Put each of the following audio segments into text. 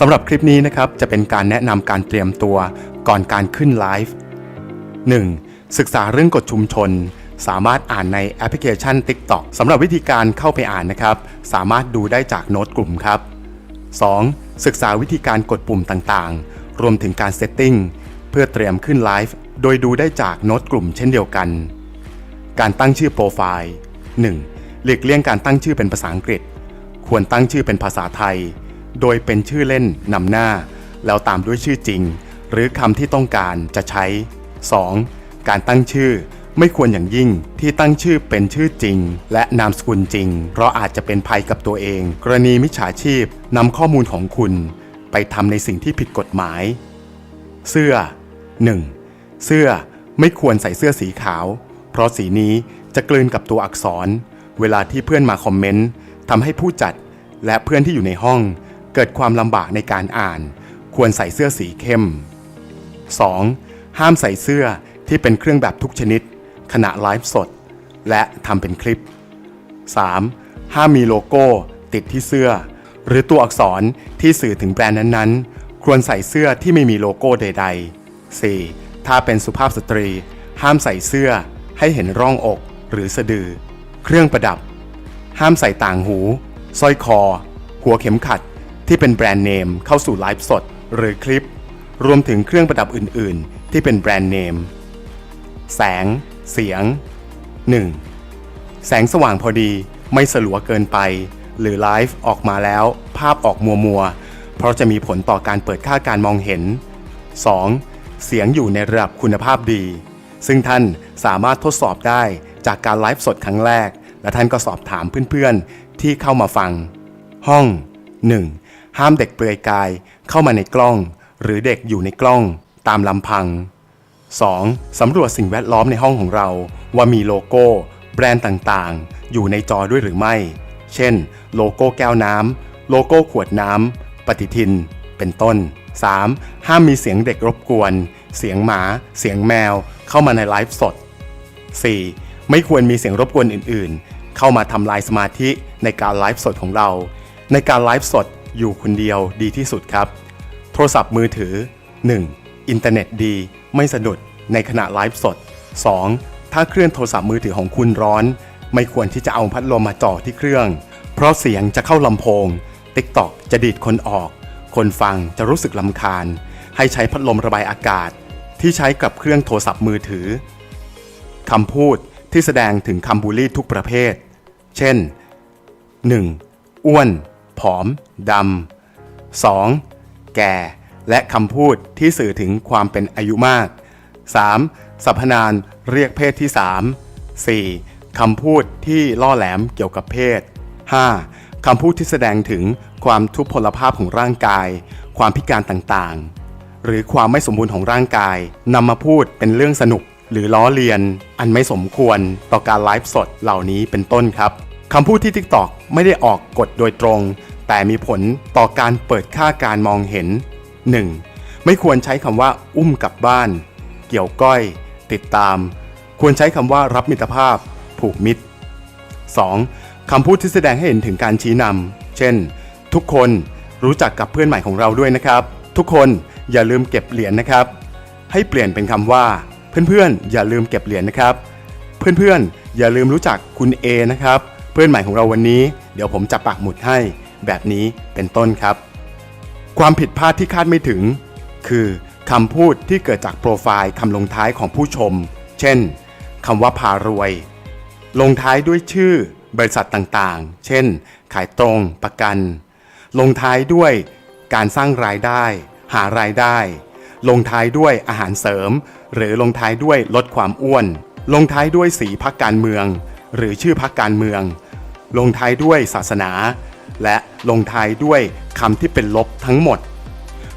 สำหรับคลิปนี้นะครับจะเป็นการแนะนำการเตรียมตัวก่อนการขึ้นไลฟ์ 1. ศึกษาเรื่องกฎชุมชน สามารถอ่านในแอปพลิเคชัน TikTok สำหรับวิธีการเข้าไปอ่านนะครับ สามารถดูได้จากโน้ตกลุ่มครับ 2. ศึกษาวิธีการกดปุ่มต่างๆ รวมถึงการเซตติ้งเพื่อเตรียมขึ้นไลฟ์โดยดูได้จากโน้ตกลุ่มเช่นเดียวกัน การตั้งชื่อโปรไฟล์ 1. หลีกเลี่ยงการตั้งชื่อเป็นภาษาอังกฤษ ควรตั้งชื่อเป็นภาษาไทย โดยเป็นชื่อเล่นนำหน้า แล้วตามด้วยชื่อจริง หรือคำที่ต้องการจะใช้ 2. การตั้งชื่อไม่ควรอย่างยิ่งที่ตั้งชื่อเป็นชื่อจริง และนามสกุลจริง เพราะอาจจะเป็นภัยกับตัวเอง กรณีมิจฉาชีพนำข้อมูลของคุณ ไปทำในสิ่งที่ผิดกฎหมาย เสื้อ 1. เสื้อไม่ควรใส่เสื้อสีขาว เพราะสีนี้จะกลืนกับตัวอักษร เวลาที่เพื่อนมาคอมเมนต์ทำให้ผู้จัด และเพื่อนที่อยู่ในห้อง เกิดความลำบากในการอ่าน ควรใส่เสื้อสีเข้ม 2. ห้ามใส่เสื้อที่เป็นเครื่องแบบทุกชนิด ขณะไลฟ์สด และทำเป็นคลิป 3. ห้ามมีโลโก้ติดที่เสื้อ หรือตัวอักษรที่สื่อถึงแบรนด์นั้นๆ ควรใส่เสื้อที่ไม่มีโลโก้ใด ๆ 4. ถ้าเป็นสุภาพสตรี ห้ามใส่เสื้อให้เห็นร่องอกหรือสะดือ เครื่องประดับ ห้ามใส่ต่างหูสร้อยคอ หัวเข็มขัด ที่เป็นแบรนด์เนมเข้าสู่ไลฟ์สด หรือคลิป รวมถึงเครื่องประดับอื่น ๆ ที่เป็นแบรนด์เนม แสง เสียง 1. แสงสว่างพอดีไม่สลัวเกินไป หรือไลฟ์ออกมาแล้ว ภาพออกมัวมัวเพราะจะมีผลต่อการเปิดค่าการมองเห็น 2. เสียงอยู่ในระดับคุณภาพดี ซึ่งท่านสามารถทดสอบได้จากการไลฟ์สดครั้งแรก และท่านก็สอบถามเพื่อนๆ ที่เข้ามาฟัง ห้อง 1. ห้ามเด็กเปลือยกายเข้ามาในกล้อง หรือเด็กอยู่ในกล้องตามลำพัง 2. สำรวจสิ่งแวดล้อมในห้องของเรา ว่ามีโลโก้ แบรนด์ต่างๆ อยู่ในจอด้วยหรือไม่ เช่น โลโก้แก้วน้ำโลโก้ขวดน้ำปฏิทิน เป็นต้น 3. ห้ามมีเสียงเด็กรบกวน เสียงหมา เสียงแมว เข้ามาในไลฟ์สด 4. ไม่ควรมีเสียงรบกวนอื่นๆ เข้ามาทำลายสมาธิในการไลฟ์สดของเรา ในการไลฟ์สด อยู่คนเดียวดีที่สุดครับ โทรศัพท์มือถือ 1. อินเทอร์เน็ตดี ไม่สะดุดในขณะไลฟ์สด 2. ถ้าเครื่องโทรศัพท์มือถือของคุณร้อน ไม่ควรที่จะเอาพัดลมมาจ่อที่เครื่อง เพราะเสียงจะเข้าลำโพง TikTok จะดีดคนออก คนฟังจะรู้สึกลำคาญ ให้ใช้พัดลมระบายอากาศ ที่ใช้กับเครื่องโทรศัพท์มือถือคำพูดที่แสดงถึงคำบูลลี่ทุกประเภท เช่น 1. อ้วน ผอมดำ 2. แก่ และคำพูดที่สื่อถึงความเป็นอายุมาก 3. สรรพนามเรียกเพศที่ 3 4. คำพูดที่ล่อแหลมเกี่ยวกับเพศ 5. คำพูดที่แสดงถึงความทุพพลภาพของร่างกาย ความพิการต่างๆ หรือความไม่สมบูรณ์ของร่างกายนำมาพูดเป็นเรื่องสนุกหรือล้อเลียน อันไม่สมควรต่อการไลฟ์สดเหล่านี้เป็นต้นครับ คำพูดที่ TikTok ไม่ได้ออกกฎโดยตรง แต่มีผลต่อการเปิดค่าการมองเห็น 1. ไม่ควรใช้คำว่าอุ้มกลับบ้าน เกี่ยวก้อย ติดตาม ควรใช้คำว่ารับมิตรภาพ ผูกมิตร 2. คำพูดที่แสดงให้เห็นถึงการชี้นำเช่น ทุกคนรู้จักกับเพื่อนใหม่ของเราด้วยนะครับ ทุกคนอย่าลืมเก็บเหรียญนะครับ ให้เปลี่ยนเป็นคำว่า เพื่อนๆ อย่าลืมเก็บเหรียญนะครับ เพื่อนๆ อย่าลืมรู้จักคุณ A นะครับ พื่อนใหม่ของเราวันนี้เดี๋ยวผมจะปักหมุดให้แบบนี้เป็นต้นครับ ความผิดพลาดที่คาดไม่ถึง คือคำพูดที่เกิดจากโปรไฟล์คำลงท้ายของผู้ชม เช่นคำว่าพารวย ลงท้ายด้วยชื่อบริษัทต่างๆ เช่น ขายตรงประกัน ลงท้ายด้วยการสร้างรายได้ หารายได้ ลงท้ายด้วยอาหารเสริม หรือลงท้ายด้วยลดความอ้วน ลงท้ายด้วยสีพักการเมือง หรือชื่อพักการเมือง ลงท้ายด้วยศาสนา และลงท้ายด้วยคำที่เป็นลบทั้งหมด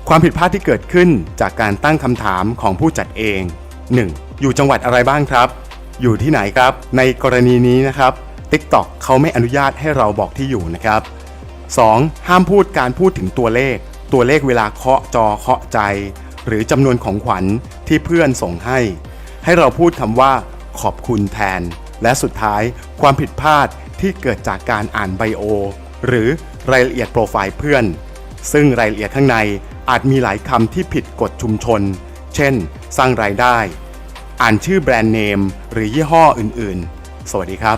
ความผิดพลาดที่เกิดขึ้นจากการตั้งคำถามของผู้จัดเอง 1. อยู่จังหวัดอะไรบ้างครับ อยู่ที่ไหนครับ ในกรณีนี้นะครับ TikTok เขาไม่อนุญาตให้เราบอกที่อยู่นะครับ 2. ห้ามพูดการพูดถึงตัวเลข ตัวเลขเวลาเคาะจอเคาะใจ หรือจำนวนของขวัญที่เพื่อนส่งให้ ให้เราพูดคำว่าขอบคุณแทน และสุดท้ายความผิดพลาด ที่เกิดจากการอ่านไบโอ หรือรายละเอียดโปรไฟล์เพื่อน ซึ่งรายละเอียดข้างในอาจมีหลายคำที่ผิดกฎชุมชน เช่น สร้างรายได้ อ่านชื่อแบรนด์เนมหรือยี่ห้ออื่นๆ สวัสดีครับ